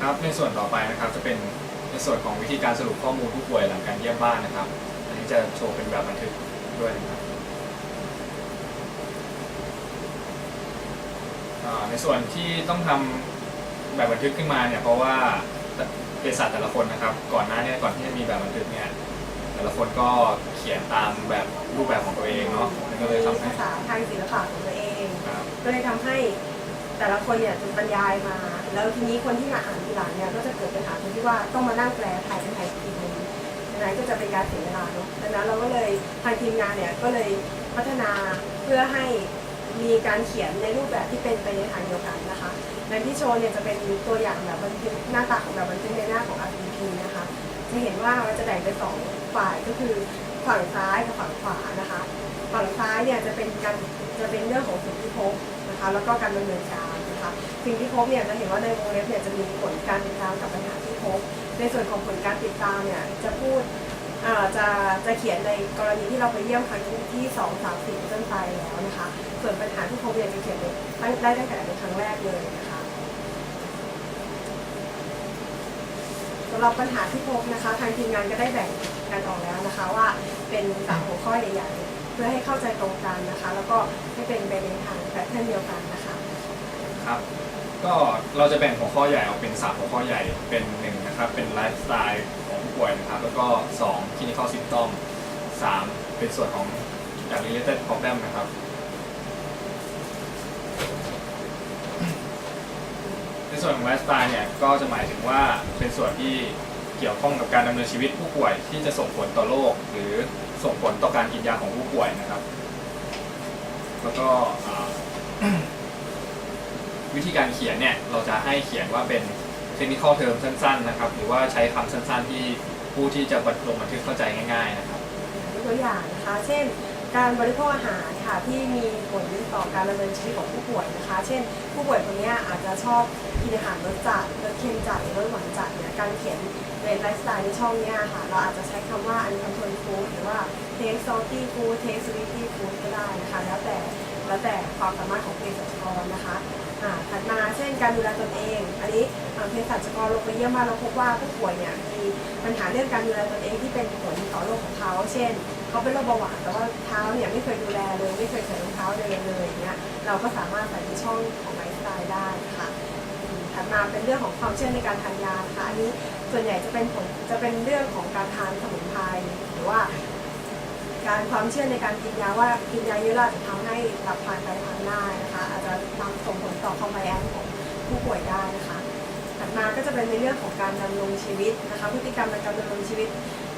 ครับในส่วนต่อไปนะครับจะเป็นในส่วนของวิธีการสรุปข้อมูลผู้ป่วยหลังการเยี่ยมบ้านนะครับ อันนี้จะโชว์เป็นแบบบันทึกด้วยนะครับในส่วนที่ต้องทำแบบบันทึกขึ้นมาเนี่ยเพราะว่าเภสัชแต่ละคนนะครับ ก่อนหน้านี้ก่อนที่จะมีแบบบันทึกเนี่ยแต่ละคนก็เขียนตามแบบรูปแบบของตัวเองเนาะก็เลยทำให้ภาษาทางศิลปะของตัวเองก็เลยทำให้ แต่ละคนเนี่ยจะบรรยายมา แล้วทีนี้คนที่มาอ่านทีหลังเนี่ยก็จะเกิดปัญหาตรงที่ว่าต้องมานั่งแปลไทยเป็นไทยอีกทีนึงดังนั้นก็จะเป็นการเสียเวลาเนาะดังนั้นเราก็เลยทางทีมงานเนี่ยก็เลยพัฒนาเพื่อให้มีการเขียนในรูปแบบที่เป็นไปในทางเดียวกันนะคะในที่โชว์เนี่ยจะเป็นตัวอย่างแบบบันทึกหน้าตาของแบบบันทึกในหน้าของ RPP นะคะ จะเห็นว่ามันจะแบ่งเป็นสองฝ่ายก็คือฝั่งซ้ายกับฝั่งขวานะคะ ฝั่งซ้ายเนี่ยจะเป็นการจะเป็นเรื่องของสิ่งที่พบ นะคะแล้วก็การดำเนินการนะคะสิ่งที่พบเนี่ยจะเห็นว่าในวงเล็บเนี่ยจะมีผลการติดตามกับปัญหาที่พบ ในส่วนของผลการติดตามเนี่ยจะพูดจะจะเขียนในกรณีที่เราไปเยี่ยมครั้งที่สองสามสี่ต้นไปแล้วนะคะส่วนปัญหาที่พบเนี่ยจะเขียนได้ตั้งแต่ในครั้งแรกเลยนะคะสำหรับปัญหาที่พบนะคะ ทางทีมงานก็ได้แบ่งกันออกแล้วนะคะว่าเป็นสามหัวข้อใหญ่ๆ พื่อให้เข้าใจตรงกันนะคะ แล้วก็ให้เป็นไปในทางแพทเทิร์นเดียวกันนะคะครับก็เราจะแบ่งหัวข้อใหญ่ออกเป็น3หัวข้อใหญ่เป็น1นะครับเป็นไลฟ์สไตล์ของผู้ป่วยนะครับแล้วก็2 clinical symptom 3เป็นส่วนของจาก related problem นะครับในส่วนของไลฟ์สไตล์เนี่ยก็จะหมายถึงว่าเป็นส่วนที่ เกี่ยวข้องกับการดำเนินชีวิตผู้ป่วยที่จะส่งผลต่อโรคหรือส่งผลต่อการกินยาของผู้ป่วยนะครับ แล้วก็วิธีการเขียนเนี่ยเราจะให้เขียนว่าเป็นเทคนิคอเทอมสั้น ๆ นะครับ หรือว่าใช้คำสั้น ๆ ที่ผู้ที่จะลงบันทึกเข้าใจง่าย ๆ นะครับยกตัวอย่างนะคะ เช่น การบริโภคอาหารค่ะที่มีผลต่อการดำเนินชีวิตของผู้ป่วยนะคะ เช่น ผู้ป่วยคนนี้อาจจะชอบกินอาหารรสจัดรสเค็มจัดหรือรสหวาน การเขียนในไลฟ์สไตล์ในช่องเนี้ยค่ะ เราอาจจะใช้คำว่าอันคอนโทรลฟู้ดหรือว่า taste salty food taste sweety food ก็ได้นะคะ แล้วแต่แล้วแต่ความสามารถของเภสัชกรนะคะอ่าถัดมาเช่นการดูแลตนเอง อันนี้เภสัชกรลงไปเยี่ยมบ้าเราพบว่าผู้ป่วยเนี่ยมีปัญหาเรื่องการดูแลตนเองที่เป็นผลต่อโรคของเขา เช่น เขาเป็นโรคเบาหวานแต่ว่าเท้าเนี่ยไม่เคยดูแลเลยไม่เคยใส่รองเท้าเดินเลยอย่างเงี้ยเราก็สามารถใส่ในช่องของไลฟ์สไตล์ได้ค่ะ ถัดมาเป็นเรื่องของความเชื่อในการทานยาค่ะอันนี้ส่วนใหญ่จะเป็นผลจะเป็นเรื่องของการทานสมุนไพรหรือว่า การความเชื่อในการกินยาว่ากินยาเยอะแล้วจะทำให้ตับผ่านไตพังได้นะคะอาจจะทำส่งผลต่อคอมไบแอนของผู้ป่วยได้นะคะถัดมาก็จะเป็นในเรื่องของการดำรงชีวิตนะคะพฤติกรรมในการดำรงชีวิต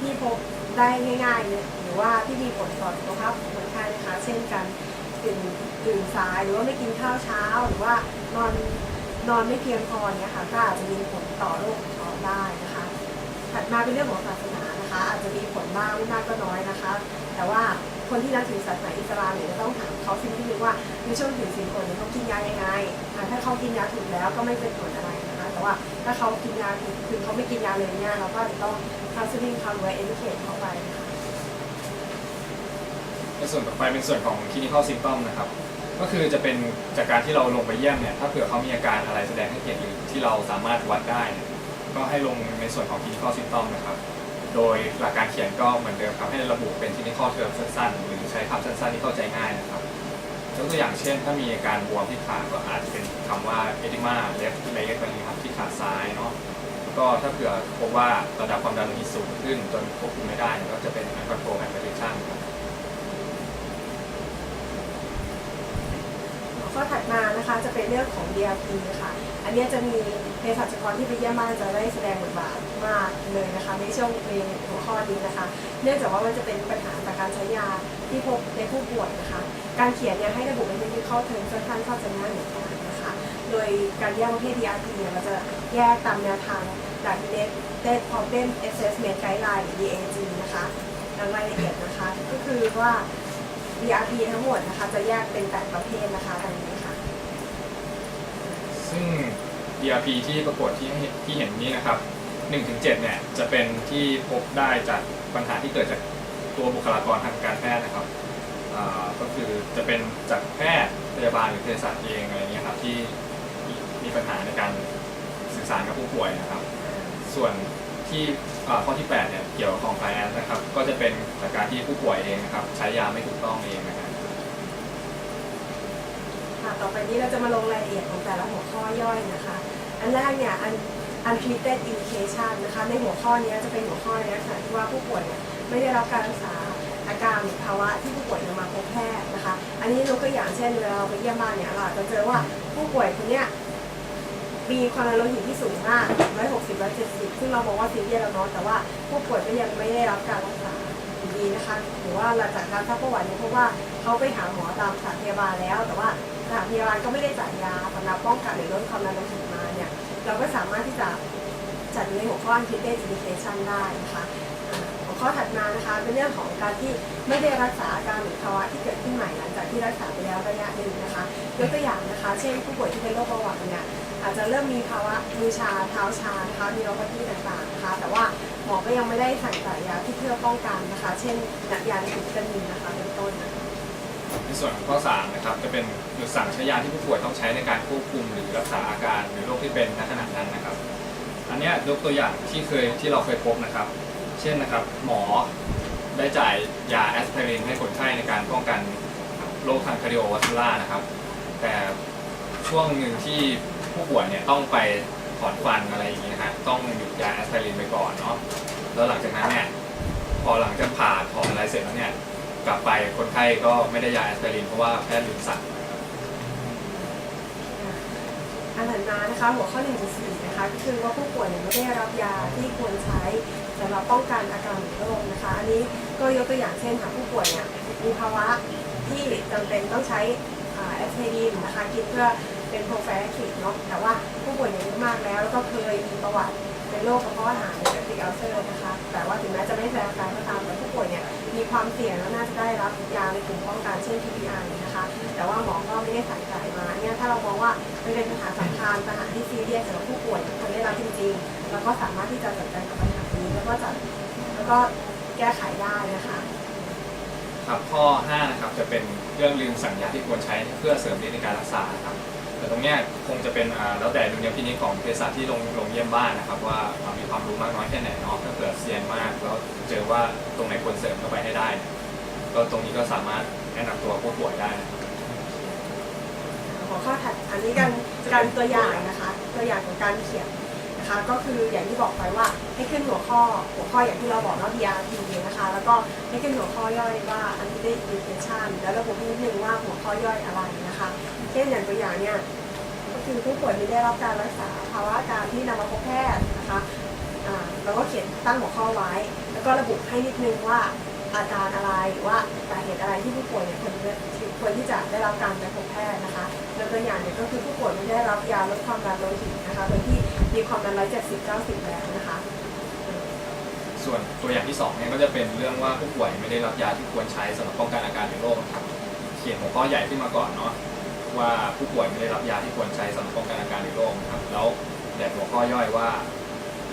ที่พบได้ง่ายๆเนี่ยหรือว่าที่มีผลต่อสุขภาพของคนไข้นะคะ เช่นการตื่นตื่นสายหรือว่าไม่กินข้าวเช้า หรือว่านอน นอนไม่เพียงพอเนี่ยค่ะก็อาจจะมีผลต่อโรคของเขาได้นะคะถัดมาเป็นเรื่องของศาสนานะคะ อาจจะมีผลบ้างไม่มากก็น้อยนะคะ แต่ว่าคนที่นับถือศาสนาอิสลามเนี่ยจะต้องถามเขาสิ่งที่นึงว่าในช่วงถือศีลอดเนี่ยเขากินยายังไงถ้าเขากินยาถูกแล้วก็ไม่เป็นผลอะไรนะคะแต่ว่าถ้าเขากินยาผิดคือเขาไม่กินยาเลยเนี่ยเราก็จะต้องคาสซิ่งเขาหรือว่าเอ u เค e เข้าไปนะคะในส่วนต่อไปเป็นส่วนของ clinical symptom นะครับ ก็คือจะเป็นจากการที่เราลงไปเยี่ยมเนี่ยถ้าเผื่อเขามีอาการอะไรแสดงให้เห็นหรือที่เราสามารถวัดได้เนี่ยก็ให้ลงในส่วนของ clinical symptom นะครับ โดยหลักการเขียนก็เหมือนเดิมครับให้ระบุเป็น clinical term สั้นๆ หรือใช้คำสั้นๆ ที่เข้าใจง่ายนะครับยกตัวอย่างเช่น ถ้ามีอาการบวมที่ขาก็อาจจะเป็นคำว่า edema left leg อะไรอย่างนี้ครับที่ขาซ้ายเนาะแล้วก็ถ้าเผื่อพบว่าระดับความดันโลหิตสูงขึ้นจนควบคุมไม่ได้ก็จะเป็น uncontrolled hypertension ครับ ข้อถัดมา นะคะจะเป็นเรื่องของ DRP ค่ะ อันนี้จะมีเภสัชกรที่ไปเยี่ยมบ้านจะได้แสดงบทบาทมากเลยนะคะในช่วงในหัวข้อนี้นะคะ เนื่องจากว่ามันจะเป็นปัญหาจากการใช้ยาที่พบในผู้ป่วยนะคะ การเขียนเนี่ยให้ระบุเป็นที่เข้าเทอมสั้นๆเข้าใจง่ายเหมือนกันนะคะ โดยการแยกประเภท DRP เนี่ยเราจะแยกตามแนวทางจาก Related Problem Assessment Guideline หรือ DAG นะคะรายละเอียดนะคะ ก็คือว่า DRP ทั้งหมดนะคะ จะแยกเป็นแปดประเภทนะคะดังนี้ ซึ่ง DRP ที่ปรากฏที่ที่เห็นนี้นะครับ1-7เนี่ยจะเป็นที่พบได้จากปัญหาที่เกิดจากตัวบุคลากรทางการแพทย์นะครับก็คือจะเป็นจากแพทย์พยาบาลหรือเภสัชเองอะไรเงี้ยครับที่มีปัญหาในการสื่อสารกับผู้ป่วยนะครับ ส่วนที่ข้อที่8เนี่ยเกี่ยวกับ compliance นะครับ ก็จะเป็นจากการที่ผู้ป่วยเองนะครับใช้ยาไม่ถูกต้องเองนะครับ ต่อไปนี้เราจะมาลงรายละเอียดของแต่ละหัวข้อย่อยนะคะ อันแรกเนี่ย un- untreated indication นะคะในหัวข้อนี้จะเป็นหัวข้อในลักษณะที่ว่าผู้ป่วยเนี่ยไม่ได้รับการรักษาอาการหรือภาวะที่ผู้ป่วยนำมาพบแพทย์นะคะ อันนี้ยกตัวอย่างเช่นเวลาเราไปเยี่ยมบ้านเนี่ยเราอาจจะเจอว่าผู้ป่วยคนเนี้ยมีความดันโลหิตที่สูงมาก160 170 ซึ่งเราบอกว่าซีเรียสแล้วเนาะแต่ว่าผู้ป่วยก็ยังไม่ได้รับการรักษา ดีนะคะหรือว่าหลังจากการซักประวัติเนี่ยพบว่าเขาไปหาหมอตามสถานพยาบาลแล้ว แต่ว่าสถานพยาบาลก็ไม่ได้จ่ายยาสำหรับป้องกันหรือลดความดันโลหิตมาเนี่ยเราก็สามารถที่จะจัดอยู่ในหัวข้อ untreated indication ได้นะคะหัวข้อถัดมานะคะเป็นเรื่องของการที่ไม่ได้รักษาอาการหรือภาวะที่เกิดขึ้นใหม่หลังจากที่รักษาไปแล้วระยะหนึ่งนะคะยกตัวอย่างนะคะ เช่นผู้ป่วยที่เป็นโรคเบาหวานเนี่ย อาจจะเริ่มมีภาวะมือชาเท้าชานะคะมีโรคที่ต่างๆนะคะแต่ว่าหมอก็ยังไม่ได้สั่งจ่ายยาที่เพื่อป้องกันนะคะ เช่นยาในกลุ่มวิตามินนะคะเป็นต้นในส่วนของข้อ3นะครับจะเป็นหยุดสั่งใช้ยาที่ผู้ป่วยต้องใช้ในการควบคุมหรือรักษาอาการหรือโรคที่เป็นณขณะนั้นนะครับ อันนี้ยยกตัวอย่างที่เคยที่เราเคยพบนะครับ เช่นนะครับหมอได้จ่ายยาแอสไพรินให้คนไข้ในการป้องกันโรคทางคาร์ดิโอวัสคูล่านะครับ แต่ช่วงหนึ่งที่ ผู้ป่วยเนี่ยต้องไปถอนฟันอะไรอย่างนี้นะฮะต้องหยุดยาแอสไพรินไปก่อนเนาะแล้วหลังจากนั้นเนี่ยพอหลังจากผ่าถอนอะไรเสร็จแล้วเนี่ยกลับไปคนไข้ก็ไม่ได้ยาแอสไพรินเพราะว่าแพทย์ลืมสั่งนะครับอันถัดมานะคะหัวข้อ1.4นะคะก็คือว่าผู้ป่วยเนี่ยไม่ได้รับยาที่ควรใช้สำหรับป้องกันอาการหรือโรคนะคะ อันนี้ก็ยกตัวอย่างเช่นค่ะผู้ป่วยเนี่ยมีภาวะที่จำเป็นต้องใช้แอสไพรินนะคะกินเพื่อ เป็นโปรไฟลคติกเนาะแต่ว่าผู้ป่วยเยอายุมากแล้ว แล้วก็เคยมีประวัติเป็นโรคกระเพาะอาหารหรือติอัลเซอร์นะคะแต่ว่าถึงแม้จะไม่แสดงอาการก็ตามแต่ผู้ป่วยเนี่ยมีความเสี่ยงแล้วน่าจะได้รับยาในกลุ่มป้องกันเช่น PPI นะคะแต่ว่าหมอก็ไม่ได้สั่งจ่ายมาเนี่ยถ้าเรามองว่ามันเป็นปัญหาสำคัญปัญหาที่ซีเรียสสำหรับผู้ป่วยคนได้รับจริงๆแล้วก็สามารถที่จะจัดการกับปัญหานี้แล้วก็จัดแล้วก็แก้ไขได้นะคะครับข้อ5นะครับจะเป็นเรื่องลืมสั่งยาที่ควรใช้เพื่อเสริมฤทธิในการรักษาครับ แต่ตรงเนี้ยคงจะเป็นอ่าแล้วแต่ดุลยพินิจของเภสัชที่ลงลงเยี่ยมบ้านนะครับว่าอ่ามีความรู้มากน้อยแค่ไหนเนาะถ้าเกิดเซียนมากแล้วเจอว่าตรงไหนควรเสริมเข้าไปให้ได้เนี่ยก็ตรงนี้ก็สามารถแนะนำตัวผู้ป่วยได้นะครับ หัวข้อถัดอันนี้การการตัวอย่างนะคะ ตัวอย่างของการเขียน นะคะก็คืออย่างที่บอกไปว่าให้ขึ้นหัวข้อหัวข้ออย่างที่เราบอกเนาะ BRT นะคะ แล้วก็ให้ขึ้นหัวข้อย่อยว่า Antidote Indication แล้วระบุนิดนึงว่าหัวข้อย่อยอะไรนะคะ เช่นอย่างตัวอย่างเนี่ยก็คือผู้ป่วยไม่ได้รับการรักษาภาวะการที่นำมาพบแพทย์นะคะเราก็เขียนตั้งหัวข้อไว้ แล้วก็ระบุให้นิดนึงว่าอาการอะไรว่าสาเหตุอะไรที่ผู้ป่วยเนี่ยควรจะ ควรที่จะได้รับการไปพบแพทย์นะคะยกตัวอย่างเนี่ยก็คือผู้ป่วยไม่ได้รับยาลดความดันโลหิตนะคะโดยที่มีความดัน170 90แล้วนะคะ ส่วนตัวอย่างที่2เนี่ยก็จะเป็นเรื่องว่าผู้ป่วยไม่ได้รับยาที่ควรใช้สำหรับป้องกันอาการหรือโรคนะครับเขียนหัวข้อใหญ่ขึ้นมาก่อนเนาะว่าผู้ป่วยไม่ได้รับยาที่ควรใช้สำหรับป้องกันอาการหรือโรคนะครับแล้วแบ่งหัวข้อย่อยว่า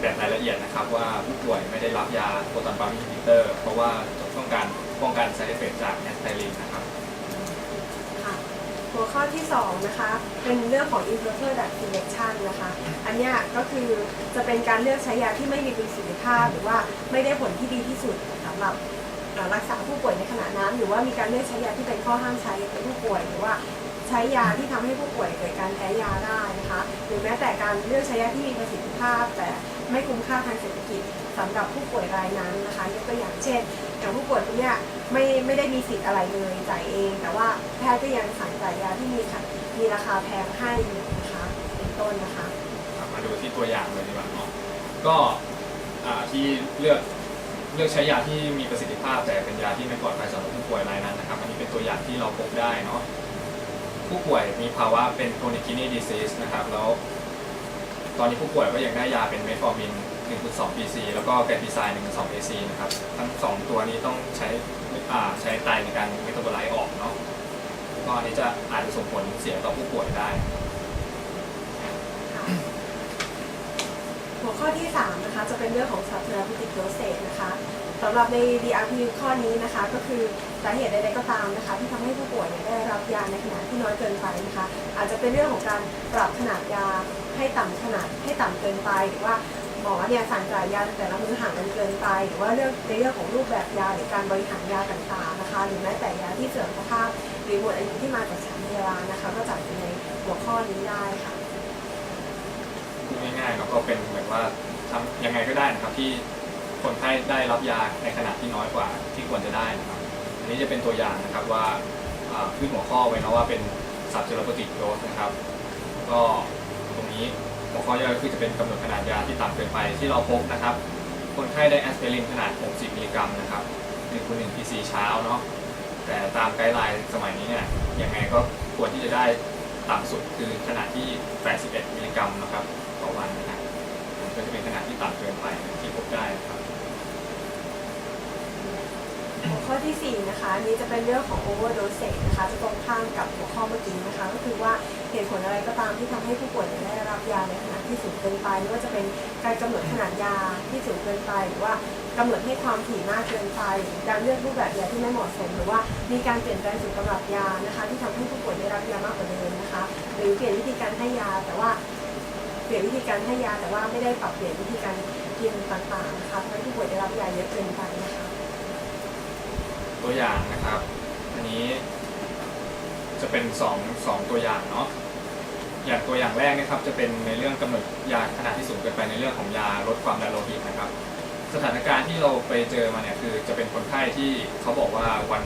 แบบรายละเอียดนะครับว่าผู้ป่วยไม่ได้รับยาโปรตอนปั๊มอินฮิบิเตอร์ เพราะว่าต้องการป้องกัน side effect จากแอสไพรินนะครับ ค่ะหัว ข้อที่2นะคะเป็นเรื่องของ improper drug selection นะคะ อันนี้ก็คือจะเป็นการเลือกใช้ยาที่ไม่มีประสิทธิภาพ หรือว่าไม่ได้ผลที่ดีที่สุดสำหรับรักษาผู้ป่วยในขณะนั้น หรือว่ามีการเลือกใช้ยาที่เป็นข้อห้ามใช้ในผู้ป่วยหรือว่าใช้ยาที่ทำให้ผู้ป่วยเกิดการแพ้ยาได้นะคะ หรือแม้แต่การเลือกใช้ยาที่มีประสิทธิภาพแต่ ไม่คุ้มค่าทางเศรษฐกิจสำหรับผู้ป่วยรายนั้นนะคะยกตัวอย่างเช่นอย่างผู้ป่วยคนเนี้ยไม่ไม่ได้มีสิทธิ์อะไรเลยจ่ายเอง แต่ว่าแพทย์ก็ยังสั่งจ่ายยาที่มีมีราคาแพงให้นะคะเป็นต้นนะคะมาดูที่ตัวอย่างเลยดีกว่าเนาะก็อ่าที่เลือกเลือกใช้ยาที่มีประสิทธิภาพ แต่เป็นยาที่ไม่ปลอดภัยสำหรับผู้ป่วยรายนั้นนะครับ อันนี้เป็นตัวอย่างที่เราพบได้เนาะผู้ป่วยมีภาวะเป็น chronic kidney disease นะครับแล้ว ตอนนี้ผู้ป่วยก็ยังได้ยาเป็นเมทฟอร์มิน1.2 pc แล้วก็แกลติไซน์1.2 ac นะครับ ทั้งสองตัวนี้ต้องใช้ใช้ไตในการเมตาบอไลซ์ออกเนาะก็อันนี้จะอาจจะส่งผลเสียต่อผู้ป่วยได้ หัวข้อที่ 3 นะคะ จะเป็นเรื่องของ subtherapeutic dosage นะคะ สำหรับใน DRP ข้อนี้นะคะ ก็คือสาเหตุใดๆก็ตามนะคะ ที่ทำให้ผู้ป่วยเนี่ยได้รับยาในขนาดที่น้อยเกินไปนะคะ อาจจะเป็นเรื่องของการปรับขนาดยาให้ต่ำขนาดให้ต่ำเกินไป หรือว่าหมอเนี่ยสั่งจ่ายยาแต่ละมื้อห่างกันเกินไป หรือว่าเรื่องในเรื่องของรูปแบบยาหรือการบริหารยาต่างๆนะคะ หรือแม้แต่ยาที่เสริมสภาพหรือหมดอายุที่มาจากสถานพยาบาลนะคะ ก็จัดอยู่ในหัวข้อนี้ได้ค่ะง่ายๆเนาก็เป็นแบบว่าทำยังไงก็ได้นะครับที่ คนไข้ได้รับยาในขนาดที่น้อยกว่าที่ควรจะได้นะครับ อันนี้จะเป็นตัวอย่างนะครับว่าอ่าขึ้นหัวข้อไว้นะว่าเป็นสับเจอร์ปติโดสนะครับ ก็ตรงนี้หัวข้อย่อยคือจะเป็นกำหนดขนาดยาที่ต่ำเกินไปที่เราพบนะครับ คนไข้ได้แอสไพรินขนาด 60 มิลลิกรัมนะครับ1คูณ1 PC เช้าเนาะแต่ตามไกด์ไลน์สมัยนี้เนี่ยยังไงก็ควรที่จะได้ต่ำสุดคือขนาดที่ 81 มิลลิกรัมนะครับต่อวันนะครับก็จะเป็นขนาดที่ต่ำเกินไปที่พบได้นะครับ หัวข้อที่ 4 นะคะนี้จะเป็นเรื่องของ overdose นะคะจะตรงข้ามกับหัวข้อเมื่อกี้นะคะ ก็คือว่าเหตุผลอะไรก็ตามที่ทำให้ผู้ป่วยได้รับยาในขนาดที่สูงเกินไปไม่ว่าจะเป็นการกำหนดขนาดยาที่สูงเกินไป หรือว่ากำหนดให้ความถี่มากเกินไป การเลือกรูปแบบยาที่ไม่เหมาะสม หรือว่ามีการเปลี่ยนแปลงสูตรกำรับยานะคะ ที่ทำให้ผู้ป่วยได้รับยามากกว่าเดิมนะคะ หรือเปลี่ยนวิธีการให้ยาแต่ว่าเปลี่ยนวิธีการให้ยาแต่ว่าไม่ได้ปรับเปลี่ยนวิธีการกินต่างๆนะคะทำให้ผู้ป่วยได้รับยาเยอะเกินไปนะคะ ตัวอย่างนะครับ อันนี้จะเป็นสองสองตัวอย่างเนาะ อย่างตัวอย่างแรกนะครับ จะเป็นในเรื่องกำหนดยาขนาดที่สูงเกินไปในเรื่องของยาลดความดันโลหิตนะครับ สถานการณ์ที่เราไปเจอมาเนี่ยคือจะเป็นคนไข้ที่เขาบอกว่าวัน